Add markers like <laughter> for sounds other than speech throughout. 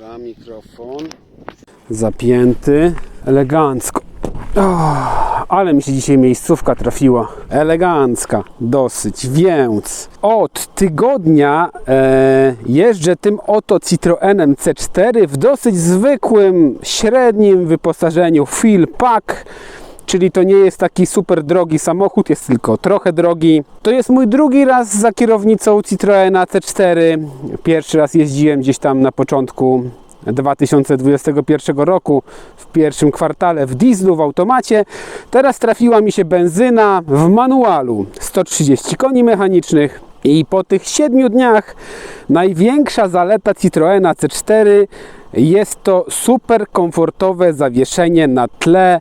Dobra, mikrofon. Zapięty. Elegancko. Oh, ale mi się dzisiaj miejscówka trafiła. Elegancka, dosyć. Więc od tygodnia e, jeżdżę tym oto Citroenem C4 w dosyć zwykłym, średnim wyposażeniu Fill Pack. Czyli to nie jest taki super drogi samochód, jest tylko trochę drogi. To jest mój drugi raz za kierownicą Citroena C4. Pierwszy raz jeździłem gdzieś tam na początku 2021 roku w pierwszym kwartale w dieslu, w automacie. Teraz trafiła mi się benzyna w manualu 130 koni mechanicznych. I po tych 7 dniach największa zaleta Citroena C4 jest to super komfortowe zawieszenie na tle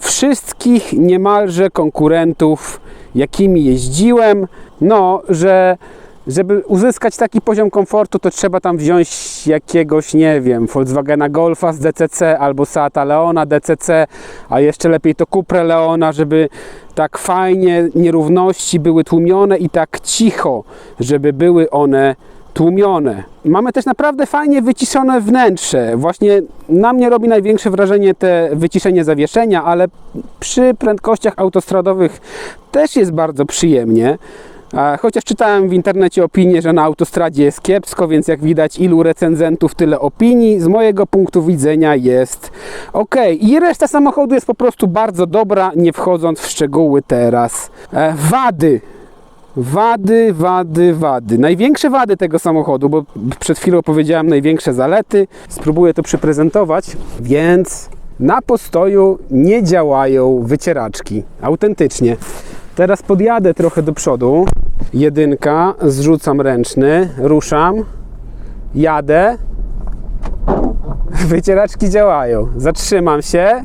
wszystkich niemalże konkurentów, jakimi jeździłem. No, że żeby uzyskać taki poziom komfortu, to trzeba tam wziąć jakiegoś, nie wiem, Volkswagena Golfa z DCC albo Seata Leona DCC, a jeszcze lepiej to Cupra Leona, żeby tak fajnie nierówności były tłumione i tak cicho, żeby były one tłumione. Mamy też naprawdę fajnie wyciszone wnętrze. Właśnie na mnie robi największe wrażenie te wyciszenie zawieszenia, ale przy prędkościach autostradowych też jest bardzo przyjemnie. Chociaż czytałem w internecie opinię, że na autostradzie jest kiepsko, więc jak widać ilu recenzentów, tyle opinii. Z mojego punktu widzenia jest ok. I reszta samochodu jest po prostu bardzo dobra, nie wchodząc w szczegóły teraz. E, wady. Wady, wady, wady. Największe wady tego samochodu, bo przed chwilą powiedziałem największe zalety. Spróbuję to przyprezentować. Więc na postoju nie działają wycieraczki. Autentycznie. Teraz podjadę trochę do przodu. Jedynka, zrzucam ręczny, ruszam, jadę. <laughs> Wycieraczki działają. Zatrzymam się.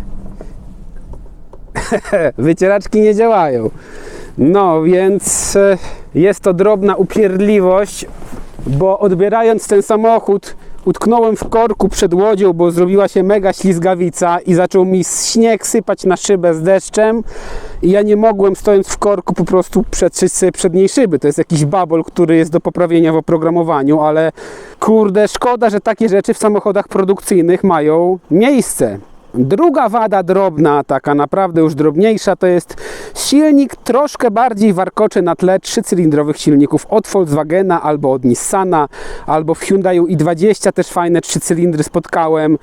<laughs> Wycieraczki nie działają. No więc e, jest to drobna upierdliwość, bo odbierając ten samochód utknąłem w korku przed łodzią, bo zrobiła się mega ślizgawica i zaczął mi śnieg sypać na szybę z deszczem i ja nie mogłem stojąc w korku po prostu przetrzeć sobie przedniej szyby. To jest jakiś babol, który jest do poprawienia w oprogramowaniu, ale kurde, szkoda, że takie rzeczy w samochodach produkcyjnych mają miejsce. Druga wada drobna, taka naprawdę już drobniejsza, to jest silnik troszkę bardziej warkoczy na tle trzycylindrowych silników od Volkswagena albo od Nissana, albo w Hyundai i20 też fajne trzy cylindry spotkałem,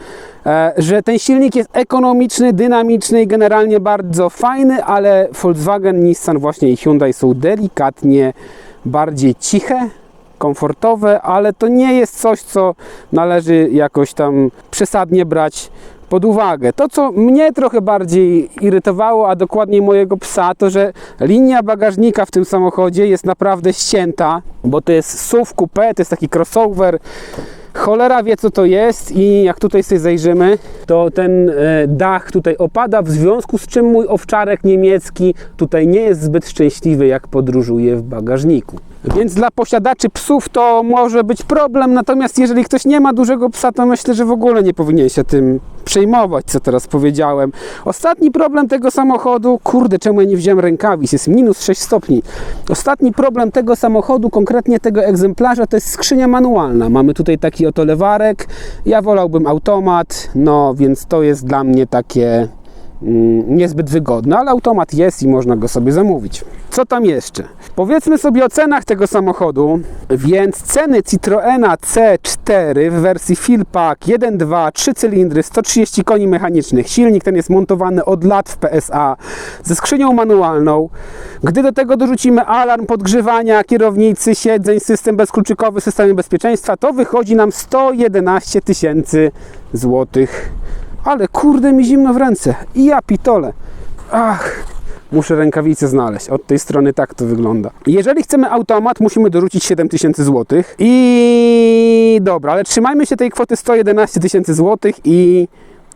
e, że ten silnik jest ekonomiczny, dynamiczny i generalnie bardzo fajny, ale Volkswagen, Nissan właśnie i Hyundai są delikatnie bardziej ciche, komfortowe, ale to nie jest coś, co należy jakoś tam przesadnie brać pod uwagę. To, co mnie trochę bardziej irytowało, a dokładniej mojego psa, to że linia bagażnika w tym samochodzie jest naprawdę ścięta, bo to jest SUV coupé, to jest taki crossover. Cholera wie co to jest i jak tutaj sobie zajrzymy, to ten e, dach tutaj opada, w związku z czym mój owczarek niemiecki tutaj nie jest zbyt szczęśliwy jak podróżuje w bagażniku. Więc dla posiadaczy psów to może być problem, natomiast jeżeli ktoś nie ma dużego psa, to myślę, że w ogóle nie powinien się tym przejmować, co teraz powiedziałem. Ostatni problem tego samochodu, kurde, czemu ja nie wziąłem rękawic, jest minus 6 stopni. Ostatni problem tego samochodu, konkretnie tego egzemplarza, to jest skrzynia manualna. Mamy tutaj taki oto lewarek, ja wolałbym automat, no więc to jest dla mnie takie niezbyt wygodne, ale automat jest i można go sobie zamówić. Co tam jeszcze? Powiedzmy sobie o cenach tego samochodu, więc ceny Citroena C4 w wersji Fill Pack 1.2, 3 cylindry, 130 koni mechanicznych. Silnik ten jest montowany od lat w PSA ze skrzynią manualną. Gdy do tego dorzucimy alarm podgrzewania kierownicy, siedzeń, system bezkluczykowy, system bezpieczeństwa, to wychodzi nam 111 tysięcy złotych. Ale kurde mi zimno w ręce. I ja pitole. Ach, muszę rękawice znaleźć. Od tej strony tak to wygląda. Jeżeli chcemy automat, musimy dorzucić 7000 zł. I dobra, ale trzymajmy się tej kwoty 111 tysięcy złotych i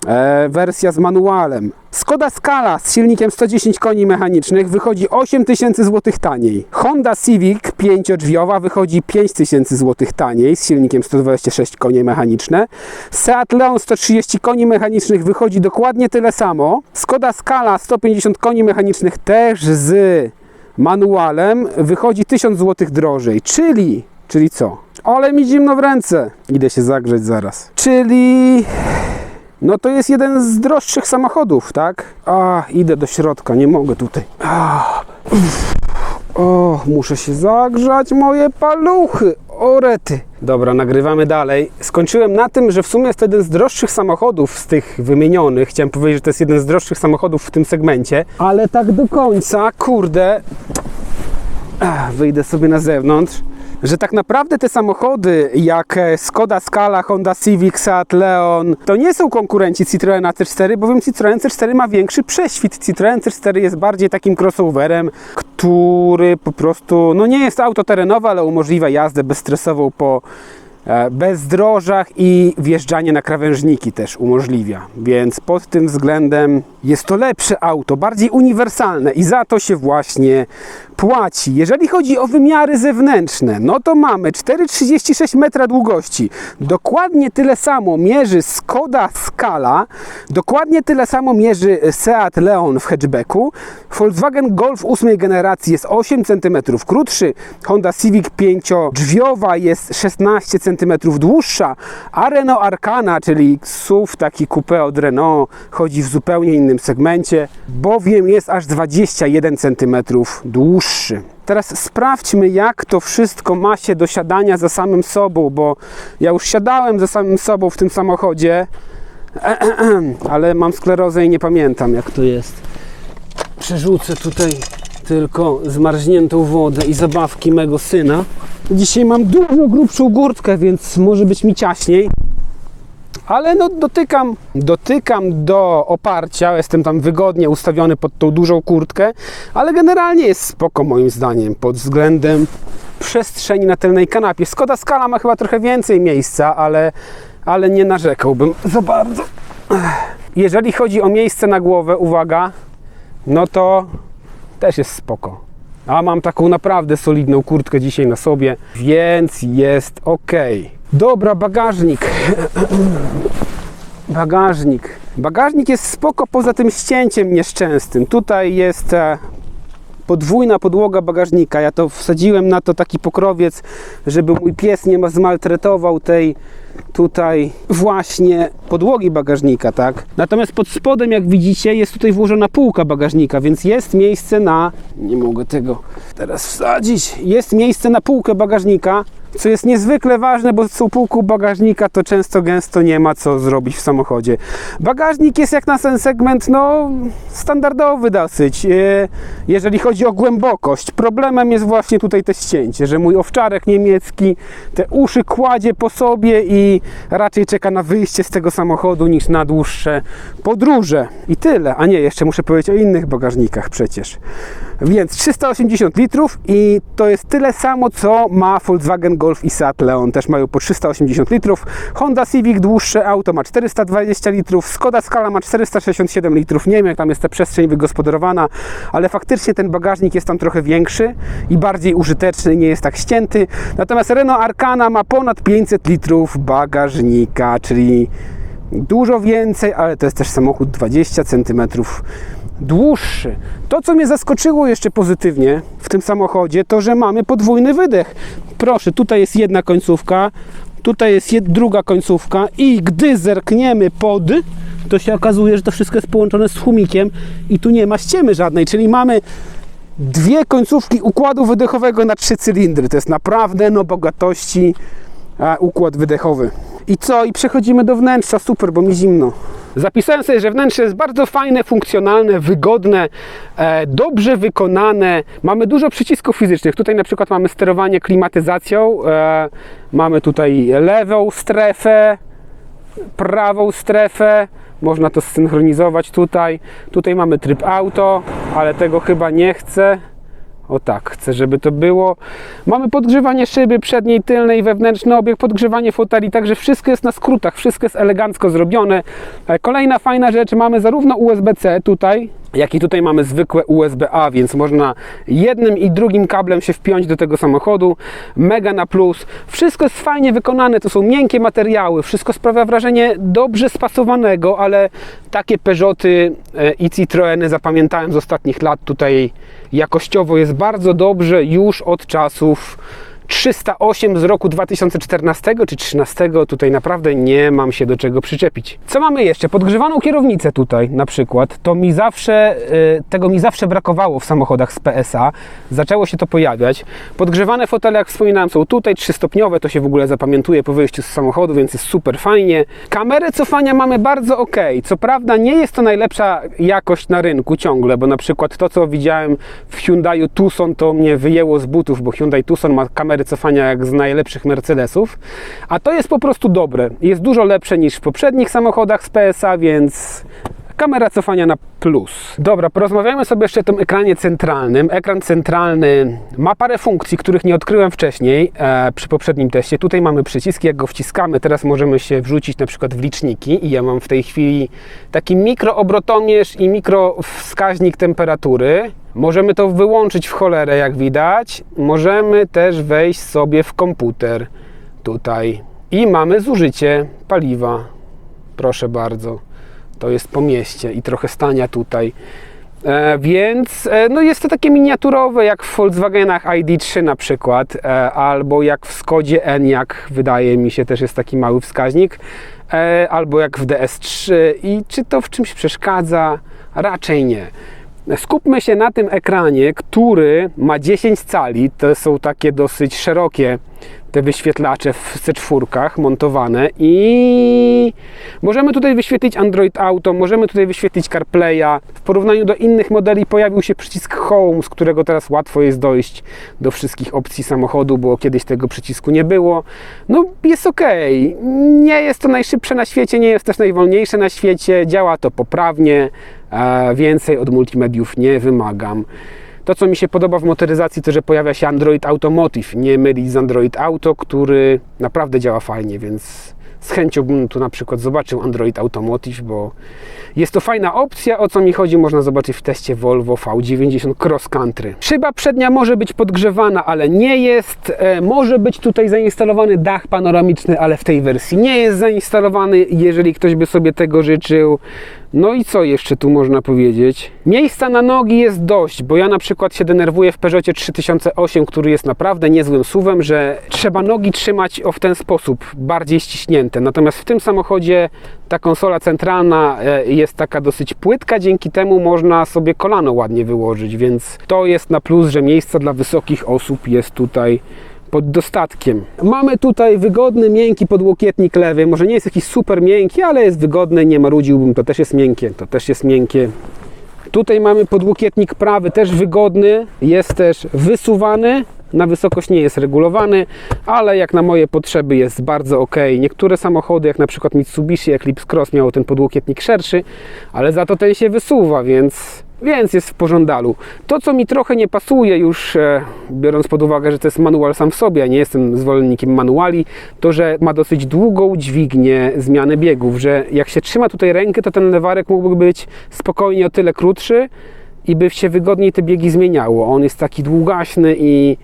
e, wersja z manualem. Skoda Scala z silnikiem 110 koni mechanicznych wychodzi 8000 zł taniej. Honda Civic 5-drzwiowa wychodzi 5000 zł taniej z silnikiem 126 koni mechaniczne. Seat Leon 130 koni mechanicznych wychodzi dokładnie tyle samo. Skoda Scala 150 koni mechanicznych też z manualem wychodzi 1000 zł drożej. Czyli, czyli co? Ale mi zimno w ręce. Idę się zagrzeć zaraz. Czyli... No to jest jeden z droższych samochodów, tak? A, idę do środka, nie mogę tutaj. A, o, muszę się zagrzać moje paluchy. Orety. Dobra, nagrywamy dalej. Skończyłem na tym, że w sumie jest to jeden z droższych samochodów z tych wymienionych. Chciałem powiedzieć, że to jest jeden z droższych samochodów w tym segmencie, ale tak do końca, kurde, Ach, wyjdę sobie na zewnątrz, że tak naprawdę te samochody jak e, Skoda Scala, Honda Civic, Seat Leon to nie są konkurenci Citroena C4, bowiem Citroen C4 ma większy prześwit. Citroen C4 jest bardziej takim crossoverem, który po prostu, no nie jest auto terenowe, ale umożliwia jazdę bezstresową po bezdrożach i wjeżdżanie na krawężniki też umożliwia. Więc pod tym względem jest to lepsze auto, bardziej uniwersalne i za to się właśnie płaci. Jeżeli chodzi o wymiary zewnętrzne, no to mamy 4,36 metra długości. Dokładnie tyle samo mierzy Skoda Scala, dokładnie tyle samo mierzy Seat Leon w hatchbacku. Volkswagen Golf 8 generacji jest 8 cm krótszy, Honda Civic 5-drzwiowa jest 16 cm dłuższa, a Renault Arcana, czyli SUV, taki coupé od Renault, chodzi w zupełnie innym segmencie, bowiem jest aż 21 cm dłuższy. Teraz sprawdźmy, jak to wszystko ma się do siadania za samym sobą, bo ja już siadałem za samym sobą w tym samochodzie, <clears throat> ale mam sklerozę i nie pamiętam, jak to jest. Przerzucę tutaj tylko zmarzniętą wodę i zabawki mego syna. Dzisiaj mam dużo grubszą górtkę, więc może być mi ciaśniej. Ale no dotykam, dotykam do oparcia, jestem tam wygodnie ustawiony pod tą dużą kurtkę, ale generalnie jest spoko moim zdaniem pod względem przestrzeni na tylnej kanapie. Skoda Scala ma chyba trochę więcej miejsca, ale, ale nie narzekałbym za bardzo. Jeżeli chodzi o miejsce na głowę, uwaga, no to też jest spoko. A mam taką naprawdę solidną kurtkę dzisiaj na sobie, więc jest ok. Dobra, bagażnik. <clears throat> Bagażnik. Bagażnik jest spoko poza tym ścięciem nieszczęsnym. Tutaj jest e, podwójna podłoga bagażnika. Ja to wsadziłem na to taki pokrowiec, żeby mój pies nie ma zmaltretował tej tutaj właśnie podłogi bagażnika, tak? Natomiast pod spodem, jak widzicie, jest tutaj włożona półka bagażnika, więc jest miejsce na... Nie mogę tego teraz wsadzić. Jest miejsce na półkę bagażnika, co jest niezwykle ważne, bo z półką bagażnika to często gęsto nie ma co zrobić w samochodzie. Bagażnik jest jak na ten segment, no standardowy dosyć, e, jeżeli chodzi o głębokość. Problemem jest właśnie tutaj te ścięcie, że mój owczarek niemiecki te uszy kładzie po sobie i raczej czeka na wyjście z tego samochodu niż na dłuższe podróże. I tyle. A nie, jeszcze muszę powiedzieć o innych bagażnikach przecież. Więc 380 litrów i to jest tyle samo, co ma Volkswagen Golf i Seat Leon. Też mają po 380 litrów. Honda Civic dłuższe auto ma 420 litrów. Skoda Scala ma 467 litrów. Nie wiem, jak tam jest ta przestrzeń wygospodarowana, ale faktycznie ten bagażnik jest tam trochę większy i bardziej użyteczny, nie jest tak ścięty. Natomiast Renault Arcana ma ponad 500 litrów bagażnika, czyli dużo więcej, ale to jest też samochód 20 cm dłuższy. To, co mnie zaskoczyło jeszcze pozytywnie w tym samochodzie, to, że mamy podwójny wydech. Proszę, tutaj jest jedna końcówka, tutaj jest druga końcówka i gdy zerkniemy pod, to się okazuje, że to wszystko jest połączone z tłumikiem i tu nie ma ściemy żadnej, czyli mamy dwie końcówki układu wydechowego na trzy cylindry. To jest naprawdę no bogatości układ wydechowy. I co? I przechodzimy do wnętrza. Super, bo mi zimno. Zapisałem sobie, że wnętrze jest bardzo fajne, funkcjonalne, wygodne, e, dobrze wykonane. Mamy dużo przycisków fizycznych. Tutaj na przykład mamy sterowanie klimatyzacją. E, mamy tutaj lewą strefę, prawą strefę. Można to zsynchronizować tutaj. Tutaj mamy tryb auto, ale tego chyba nie chcę. O tak, chcę, żeby to było. Mamy podgrzewanie szyby przedniej, tylnej, wewnętrzny obieg, podgrzewanie foteli, także wszystko jest na skrótach, wszystko jest elegancko zrobione. E, Kolejna fajna rzecz, mamy zarówno USB-C tutaj, jak i tutaj mamy zwykłe USB-A, więc można jednym i drugim kablem się wpiąć do tego samochodu. Mega na plus. Wszystko jest fajnie wykonane, to są miękkie materiały, wszystko sprawia wrażenie dobrze spasowanego, ale takie Peugeoty e, i Citroeny zapamiętałem z ostatnich lat tutaj jakościowo jest bardzo dobrze już od czasów 308 z roku 2014 czy 2013. Tutaj naprawdę nie mam się do czego przyczepić. Co mamy jeszcze? Podgrzewaną kierownicę tutaj na przykład. To mi zawsze, y, tego mi zawsze brakowało w samochodach z PSA. Zaczęło się to pojawiać. Podgrzewane fotele, jak wspominałem, są tutaj trzystopniowe. To się w ogóle zapamiętuje po wyjściu z samochodu, więc jest super fajnie. Kamerę cofania mamy bardzo ok. Co prawda nie jest to najlepsza jakość na rynku ciągle, bo na przykład to, co widziałem w Hyundai Tucson, to mnie wyjęło z butów, bo Hyundai Tucson ma kamery cofania jak z najlepszych Mercedesów, a to jest po prostu dobre. Jest dużo lepsze niż w poprzednich samochodach z PSA, więc kamera cofania na plus. Dobra, porozmawiamy sobie jeszcze o tym ekranie centralnym. Ekran centralny ma parę funkcji, których nie odkryłem wcześniej e, przy poprzednim teście. Tutaj mamy przyciski, jak go wciskamy, teraz możemy się wrzucić na przykład w liczniki i ja mam w tej chwili taki mikroobrotomierz i mikrowskaźnik temperatury. Możemy to wyłączyć w cholerę, jak widać. Możemy też wejść sobie w komputer tutaj i mamy zużycie paliwa. Proszę bardzo. To jest po mieście i trochę stania tutaj. E, więc e, no jest to takie miniaturowe, jak w Volkswagenach ID3 na przykład, e, albo jak w Skodzie Enyaq, wydaje mi się, też jest taki mały wskaźnik, e, albo jak w DS3. I czy to w czymś przeszkadza? Raczej nie. Skupmy się na tym ekranie, który ma 10 cali. To są takie dosyć szerokie te wyświetlacze w C4 montowane i możemy tutaj wyświetlić Android Auto, możemy tutaj wyświetlić CarPlaya. W porównaniu do innych modeli pojawił się przycisk Home, z którego teraz łatwo jest dojść do wszystkich opcji samochodu, bo kiedyś tego przycisku nie było. No jest ok. Nie jest to najszybsze na świecie, nie jest też najwolniejsze na świecie. Działa to poprawnie. E, więcej od multimediów nie wymagam. To, co mi się podoba w motoryzacji, to że pojawia się Android Automotive, nie mylić z Android Auto, który naprawdę działa fajnie, więc z chęcią bym tu na przykład zobaczył Android Automotive, bo jest to fajna opcja. O co mi chodzi, można zobaczyć w teście Volvo V90 Cross Country. Szyba przednia może być podgrzewana, ale nie jest. E, może być tutaj zainstalowany dach panoramiczny, ale w tej wersji nie jest zainstalowany. Jeżeli ktoś by sobie tego życzył, no i co jeszcze tu można powiedzieć? Miejsca na nogi jest dość, bo ja na przykład się denerwuję w Peugeotie 3008, który jest naprawdę niezłym suwem, że trzeba nogi trzymać o w ten sposób, bardziej ściśnięte. Natomiast w tym samochodzie ta konsola centralna e, jest taka dosyć płytka, dzięki temu można sobie kolano ładnie wyłożyć, więc to jest na plus, że miejsca dla wysokich osób jest tutaj pod dostatkiem. Mamy tutaj wygodny, miękki podłokietnik lewy. Może nie jest jakiś super miękki, ale jest wygodny, nie marudziłbym. To też jest miękkie, to też jest miękkie. Tutaj mamy podłokietnik prawy, też wygodny, jest też wysuwany, na wysokość nie jest regulowany, ale jak na moje potrzeby jest bardzo ok. Niektóre samochody, jak na przykład Mitsubishi Eclipse Cross miało ten podłokietnik szerszy, ale za to ten się wysuwa, więc więc jest w pożądalu. To, co mi trochę nie pasuje już, e, biorąc pod uwagę, że to jest manual sam w sobie, a nie jestem zwolennikiem manuali, to, że ma dosyć długą dźwignię zmiany biegów, że jak się trzyma tutaj rękę, to ten lewarek mógłby być spokojnie o tyle krótszy i by się wygodniej te biegi zmieniało. On jest taki długaśny i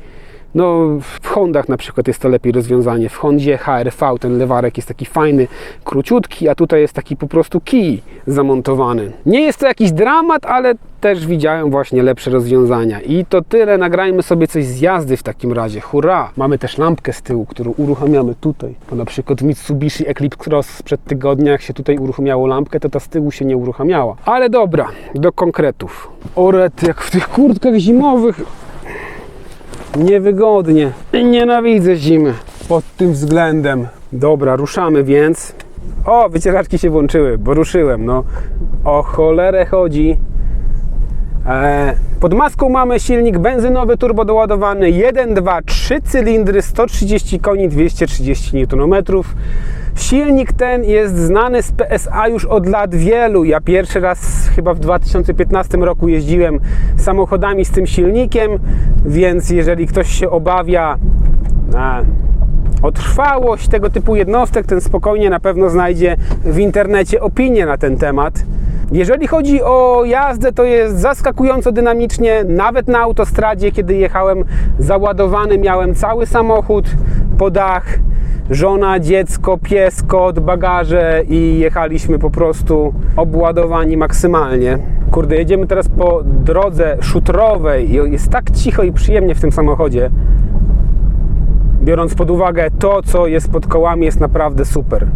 no, w Hondach na przykład jest to lepiej rozwiązanie. W Hondzie HRV ten lewarek jest taki fajny, króciutki, a tutaj jest taki po prostu kij zamontowany. Nie jest to jakiś dramat, ale też widziałem właśnie lepsze rozwiązania. I to tyle. Nagrajmy sobie coś z jazdy w takim razie. Hurra! Mamy też lampkę z tyłu, którą uruchamiamy tutaj. Bo na przykład w Mitsubishi Eclipse Cross sprzed tygodnia, jak się tutaj uruchamiało lampkę, to ta z tyłu się nie uruchamiała. Ale dobra, do konkretów. Oret, jak w tych kurtkach zimowych niewygodnie. Nienawidzę zimy pod tym względem. Dobra, ruszamy więc. O, wycieraczki się włączyły, bo ruszyłem. No, o cholerę chodzi. E, pod maską mamy silnik benzynowy turbodoładowany 1.2, 3 cylindry, 130 koni, 230 Nm. Silnik ten jest znany z PSA już od lat wielu. Ja pierwszy raz chyba w 2015 roku jeździłem samochodami z tym silnikiem, więc jeżeli ktoś się obawia o trwałość tego typu jednostek, ten spokojnie na pewno znajdzie w internecie opinię na ten temat. Jeżeli chodzi o jazdę, to jest zaskakująco dynamicznie. Nawet na autostradzie, kiedy jechałem załadowany, miałem cały samochód po dach żona, dziecko, pies, kot, bagaże i jechaliśmy po prostu obładowani maksymalnie. Kurde, jedziemy teraz po drodze szutrowej i jest tak cicho i przyjemnie w tym samochodzie. biorąc pod uwagę to, co jest pod kołami, jest naprawdę super.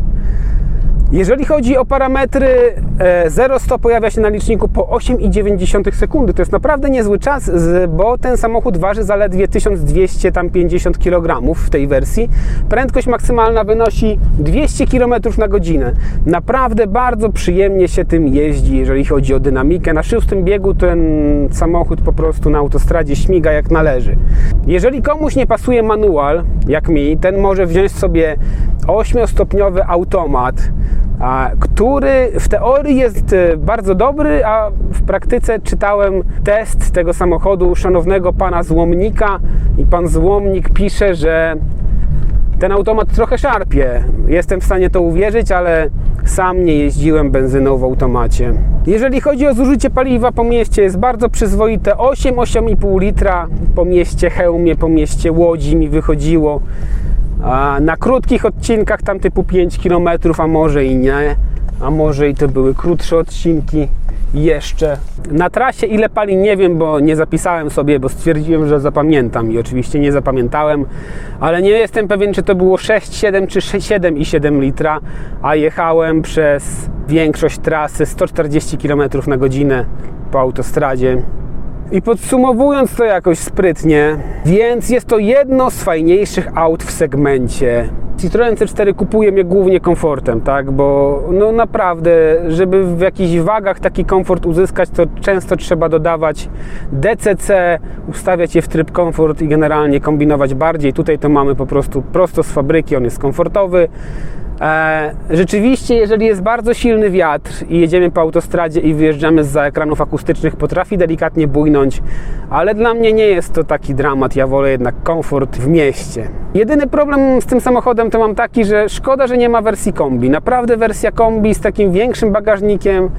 Jeżeli chodzi o parametry, e, 0-100 pojawia się na liczniku po 8,9 sekundy. To jest naprawdę niezły czas, bo ten samochód waży zaledwie 1250 kg w tej wersji. Prędkość maksymalna wynosi 200 km na godzinę. Naprawdę bardzo przyjemnie się tym jeździ, jeżeli chodzi o dynamikę. Na szóstym biegu ten samochód po prostu na autostradzie śmiga jak należy. Jeżeli komuś nie pasuje manual, jak mi, ten może wziąć sobie 8-stopniowy automat, a, który w teorii jest e, bardzo dobry, a w praktyce czytałem test tego samochodu szanownego pana złomnika i pan złomnik pisze, że ten automat trochę szarpie. Jestem w stanie to uwierzyć, ale sam nie jeździłem benzyną w automacie. Jeżeli chodzi o zużycie paliwa po mieście, jest bardzo przyzwoite. 8-8,5 litra po mieście Chełmie, po mieście Łodzi mi wychodziło. Na krótkich odcinkach, tam typu 5 km, a może i nie, a może i to były krótsze odcinki jeszcze. Na trasie ile pali nie wiem, bo nie zapisałem sobie, bo stwierdziłem, że zapamiętam i oczywiście nie zapamiętałem, ale nie jestem pewien, czy to było 6, 7 czy 7,7 litra, a jechałem przez większość trasy 140 km na godzinę po autostradzie. I podsumowując to jakoś sprytnie, więc jest to jedno z fajniejszych aut w segmencie. Citroen C4 kupuje mnie głównie komfortem, tak? Bo no naprawdę, żeby w jakichś wagach taki komfort uzyskać, to często trzeba dodawać DCC, ustawiać je w tryb komfort i generalnie kombinować bardziej. Tutaj to mamy po prostu prosto z fabryki, on jest komfortowy. E, rzeczywiście, jeżeli jest bardzo silny wiatr i jedziemy po autostradzie i wyjeżdżamy z ekranów akustycznych, potrafi delikatnie bujnąć, ale dla mnie nie jest to taki dramat. Ja wolę jednak komfort w mieście. Jedyny problem z tym samochodem to mam taki, że szkoda, że nie ma wersji kombi. Naprawdę wersja kombi z takim większym bagażnikiem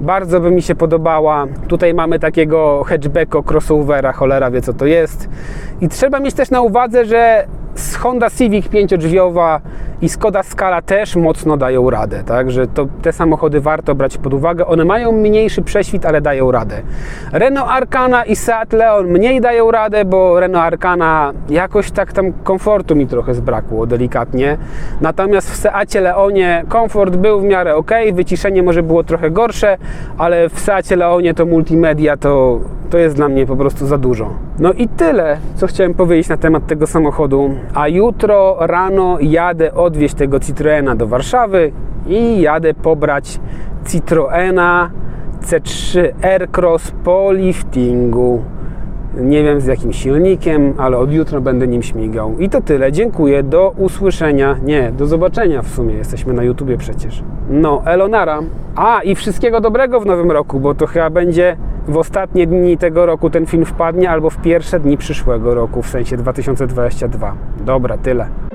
bardzo by mi się podobała. Tutaj mamy takiego hatchbacka, crossovera, cholera wie co to jest. I trzeba mieć też na uwadze, że Honda Civic pięciodrzwiowa i Skoda Scala też mocno dają radę, także to, te samochody warto brać pod uwagę. One mają mniejszy prześwit, ale dają radę. Renault Arcana i Seat Leon mniej dają radę, bo Renault Arcana jakoś tak tam komfortu mi trochę zbrakło, delikatnie. Natomiast w Seacie Leonie komfort był w miarę ok, wyciszenie może było trochę gorsze, ale w Seacie Leonie to multimedia to, to jest dla mnie po prostu za dużo. No i tyle, co chciałem powiedzieć na temat tego samochodu. A jutro rano jadę odwieźć tego Citroena do Warszawy i jadę pobrać Citroena C3 Aircross po liftingu. Nie wiem z jakim silnikiem, ale od jutra będę nim śmigał. I to tyle. Dziękuję. Do usłyszenia. Nie, do zobaczenia w sumie. Jesteśmy na YouTubie przecież. No, Elonara. A, i wszystkiego dobrego w nowym roku, bo to chyba będzie w ostatnie dni tego roku ten film wpadnie, albo w pierwsze dni przyszłego roku, w sensie 2022. Dobra, tyle.